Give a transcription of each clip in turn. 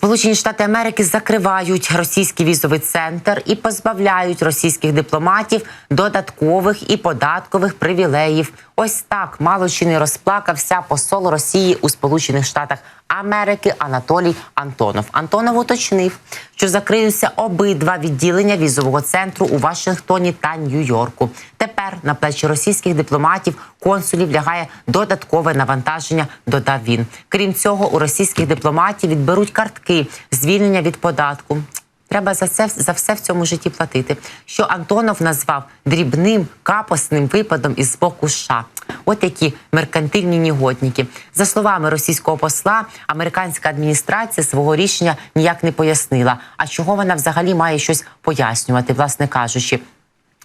Сполучені Штати Америки закривають російський візовий центр і позбавляють російських дипломатів додаткових і податкових привілеїв. Ось так мало чи не розплакався посол Росії у Сполучених Штатах Америки Анатолій Антонов. Антонов уточнив, що закриються обидва відділення візового центру у Вашингтоні та Нью-Йорку. Тепер на плечі російських дипломатів консулів лягає додаткове навантаження. Додав він. Крім цього, у російських дипломатів відберуть картки звільнення від податку. Треба за це за все в цьому житті платити. Що Антонов назвав дрібним капосним випадом із боку США. От які меркантильні нігодники. За словами російського посла, американська адміністрація свого рішення ніяк не пояснила. А чого вона взагалі має щось пояснювати, власне кажучи.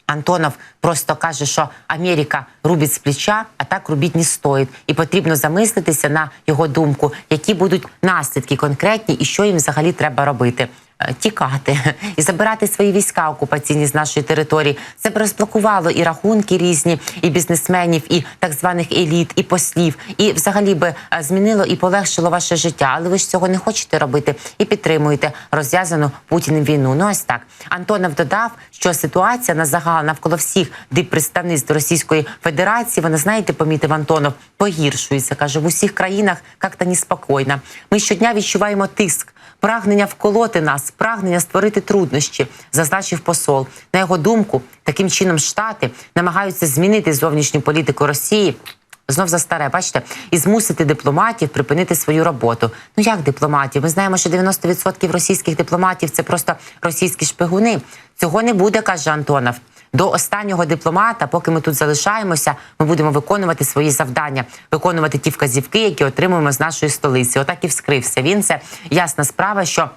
Антонов просто каже, що Америка рубить з плеча, а так робіть не стоїть. І потрібно замислитися на його думку, які будуть наслідки конкретні і що їм взагалі треба робити. Е, Тікати і забирати свої війська окупаційні з нашої території. Це б розблокувало і рахунки різні, і бізнесменів, і так званих еліт, і послів, і взагалі би е, змінило і полегшило ваше життя. Але ви ж цього не хочете робити і підтримуєте розв'язану Путіним війну. Ну ось так Антонов додав, що ситуація на загал навколо всіх диппредставництв Російської Федерації. Вона знаєте, помітив Антонов, погіршується. каже в усіх країнах як-то неспокійно. Ми щодня відчуваємо тиск. Прагнення вколоти нас, прагнення створити труднощі, зазначив посол. На його думку, таким чином штати намагаються змінити зовнішню політику Росії. Знов за старе, бачите, і змусити дипломатів припинити свою роботу. Ну як дипломатів? Ми знаємо, що 90% російських дипломатів це просто російські шпигуни. Цього не буде, каже Антонов. До останнього дипломата, поки ми тут залишаємося, ми будемо виконувати свої завдання, виконувати ті вказівки, які отримуємо з нашої столиці. Отак і вскрився. Він це ясна справа, що.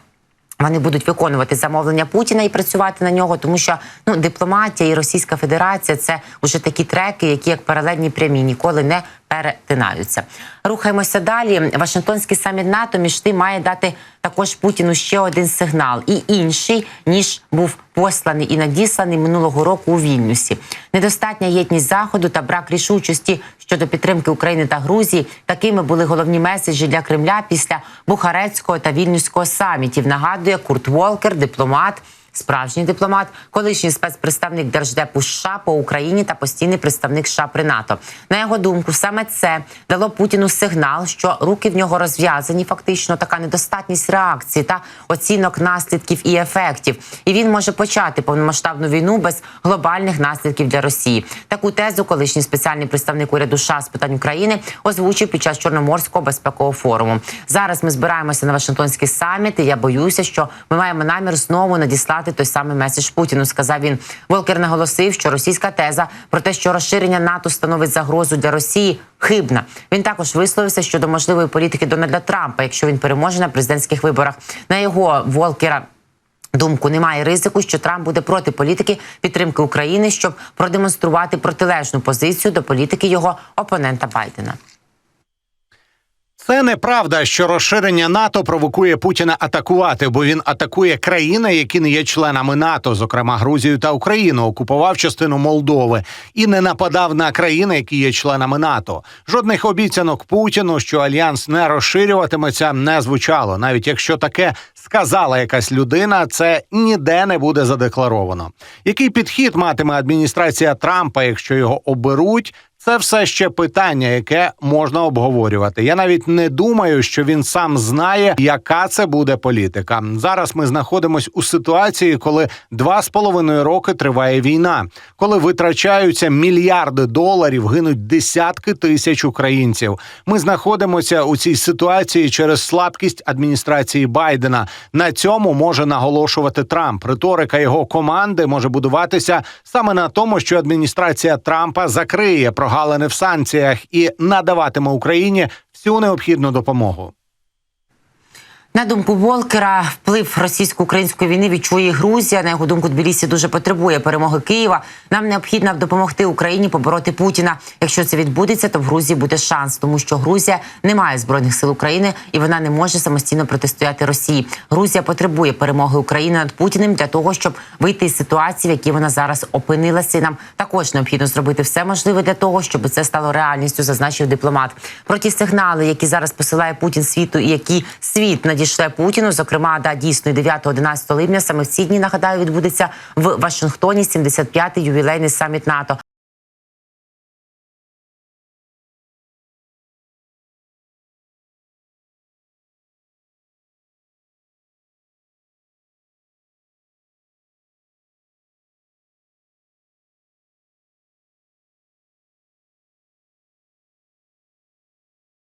Вони будуть виконувати замовлення Путіна і працювати на нього, тому що ну дипломатія і Російська Федерація це вже такі треки, які як паралельні прямі ніколи не перетинаються. Рухаємося далі. Вашингтонський саміт НАТО між тим має дати також Путіну ще один сигнал, і інший ніж був посланий і надісланий минулого року у Вільнюсі. Недостатня єдність заходу та брак рішучості щодо підтримки України та Грузії. Такими були головні меседжі для Кремля після Бухарецького та Вільнюського самітів. Нагадує Курт Волкер, дипломат. Справжній дипломат, колишній спецпредставник держдепу США по Україні та постійний представник США при НАТО. На його думку, саме це дало Путіну сигнал, що руки в нього розв'язані. Фактично, така недостатність реакції та оцінок наслідків і ефектів. І він може почати повномасштабну війну без глобальних наслідків для Росії. Таку тезу колишній спеціальний представник уряду США з питань України озвучив під час Чорноморського безпекового форуму. Зараз ми збираємося на Вашингтонський саміт. і Я боюся, що ми маємо намір знову надіслати той самий меседж Путіну. Сказав він. Волкер наголосив, що російська теза про те, що розширення НАТО становить загрозу для Росії, хибна. Він також висловився щодо можливої політики Дональда Трампа, якщо він переможе на президентських виборах. На його Волкера. Думку немає ризику, що Трамп буде проти політики підтримки України, щоб продемонструвати протилежну позицію до політики його опонента Байдена. Це неправда, що розширення НАТО провокує Путіна атакувати, бо він атакує країни, які не є членами НАТО, зокрема Грузію та Україну, окупував частину Молдови і не нападав на країни, які є членами НАТО. Жодних обіцянок Путіну, що альянс не розширюватиметься, не звучало. Навіть якщо таке сказала якась людина, це ніде не буде задекларовано. Який підхід матиме адміністрація Трампа, якщо його оберуть? Це все ще питання, яке можна обговорювати. Я навіть не думаю, що він сам знає, яка це буде політика. Зараз ми знаходимося у ситуації, коли два з половиною роки триває війна, коли витрачаються мільярди доларів, гинуть десятки тисяч українців. Ми знаходимося у цій ситуації через слабкість адміністрації Байдена. На цьому може наголошувати Трамп. Риторика його команди може будуватися саме на тому, що адміністрація Трампа закриє прогалини в санкціях і надаватиме Україні всю необхідну допомогу. На думку Волкера, вплив російсько-української війни відчує Грузія. На його думку, Тбілісі дуже потребує перемоги Києва. Нам необхідно допомогти Україні побороти Путіна. Якщо це відбудеться, то в Грузії буде шанс, тому що Грузія не має збройних сил України і вона не може самостійно протистояти Росії. Грузія потребує перемоги України над Путіним для того, щоб вийти із ситуації, в якій вона зараз опинилася. І нам також необхідно зробити все можливе для того, щоб це стало реальністю, зазначив дипломат. Про ті сигнали, які зараз посилає Путін світу, і які світ надіслав надійшли Путіну. Зокрема, да, дійсно 9-11 липня саме в ці дні нагадаю відбудеться в Вашингтоні 75-й ювілейний саміт НАТО.